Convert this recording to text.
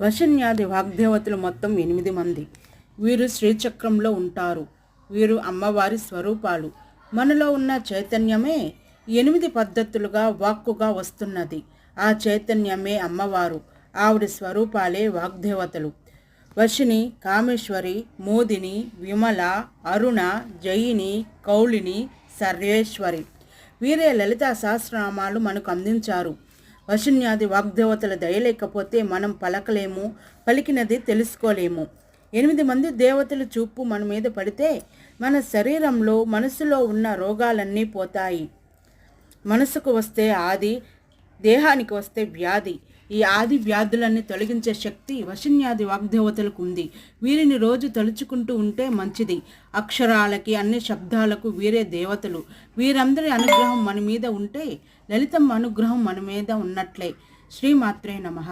వశన్యాది వాగ్దేవతలు మొత్తం ఎనిమిది మంది. వీరు శ్రీచక్రంలో ఉంటారు. వీరు అమ్మవారి స్వరూపాలు. మనలో ఉన్న చైతన్యమే ఎనిమిది పద్ధతులుగా వాక్కుగా వస్తున్నది. ఆ చైతన్యమే అమ్మవారు. ఆవిడ స్వరూపాలే వాగ్దేవతలు. వశిని కామేశ్వరి మోదిని విమల అరుణ జయిని కౌళిని సర్వేశ్వరి. వీరే లలితా సహస్రనామాలు మనకు అందించారు. వశున్యాది వాగ్దేవతల దయ లేకపోతే మనం పలకలేము పలికినది తెలుసుకోలేము. ఎనిమిది మంది దేవతల చూపు మన మీద పడితే మన శరీరంలో మనసులో ఉన్న రోగాలన్నీ పోతాయి. మనసుకు వస్తే ఆది దేహానికి వస్తే వ్యాధి. ఈ ఆది వ్యాధులన్నీ తొలగించే శక్తి వశన్యాది వాగ్దేవతలకు ఉంది. వీరిని రోజు తలుచుకుంటూ ఉంటే మంచిది. అక్షరాలకి అన్ని శబ్దాలకు వీరే దేవతలు. వీరందరి అనుగ్రహం మన మీద ఉంటే లలితమ్మ అనుగ్రహం మన మీద ఉన్నట్లే. శ్రీమాత్రే నమః.